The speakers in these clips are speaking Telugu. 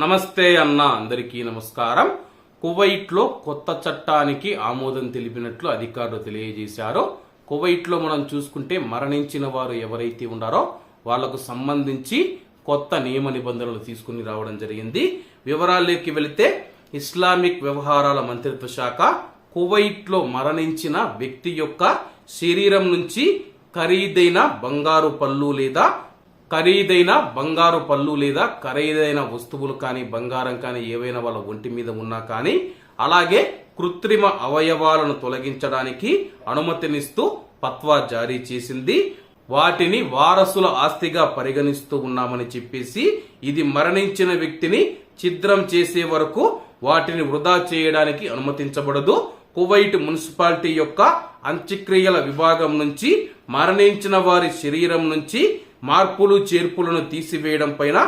నమస్తే అన్న అందరికీ నమస్కారం. కువైట్లో కొత్త చట్టానికి ఆమోదం తెలిపినట్లు అధికారులు తెలియజేశారు. కువైట్లో మనం చూసుకుంటే మరణించిన వారు ఎవరైతే ఉన్నారో వాళ్ళకు సంబంధించి కొత్త నియమ నిబంధనలు తీసుకుని రావడం జరిగింది. వివరాల్లోకి వెళితే ఇస్లామిక్ వ్యవహారాల మంత్రిత్వ శాఖ కువైట్లో మరణించిన వ్యక్తి యొక్క శరీరం నుంచి ఖరీదైన బంగారు పళ్ళు లేదా ఖరీదైన బంగారు పళ్ళు లేదా ఖరీదైన వస్తువులు కానీ బంగారం కానీ ఏవైనా వాళ్ళ ఒంటి మీద ఉన్నా కానీ అలాగే కృత్రిమ అవయవాలను తొలగించడానికి అనుమతినిస్తూ పత్వా జారీ చేసింది. వాటిని వారసుల ఆస్తిగా పరిగణిస్తూ ఉన్నామని చెప్పేసి ఇది మరణించిన వ్యక్తిని ఛిద్రం చేసే వరకు వాటిని వృధా చేయడానికి అనుమతించబడదు. కువైట్ మున్సిపాలిటీ యొక్క అంత్యక్రియల విభాగం నుంచి మరణించిన వారి శరీరం నుంచి మార్పులు చేర్పులను తీసివేయడం పైన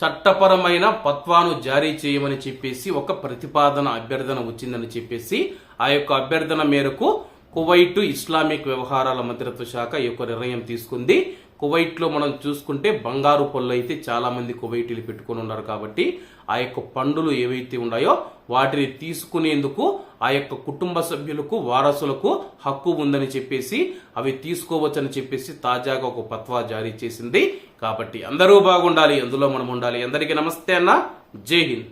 చట్టపరమైన పత్వాను జారీ చేయమని చెప్పేసి ఒక ప్రతిపాదన అభ్యర్థన వచ్చిందని చెప్పేసి ఆ యొక్క అభ్యర్థన మేరకు కువైట్ ఇస్లామిక్ వ్యవహారాల మంత్రిత్వ శాఖ ఈ యొక్క నిర్ణయం తీసుకుంది. కువైట్లో మనం చూసుకుంటే బంగారు పళ్ళు అయితే చాలామంది కువైటీలు పెట్టుకుని ఉన్నారు కాబట్టి ఆ యొక్క పండులు ఏవైతే ఉన్నాయో వాటిని తీసుకునేందుకు ఆ యొక్క కుటుంబ సభ్యులకు వారసులకు హక్కు ఉందని చెప్పేసి అవి తీసుకోవచ్చని చెప్పేసి తాజాగా ఒక పత్వా జారీ చేసింది. కాబట్టి అందరూ బాగుండాలి అందులో మనం ఉండాలి. అందరికీ నమస్తే అన్న. జై హింద్.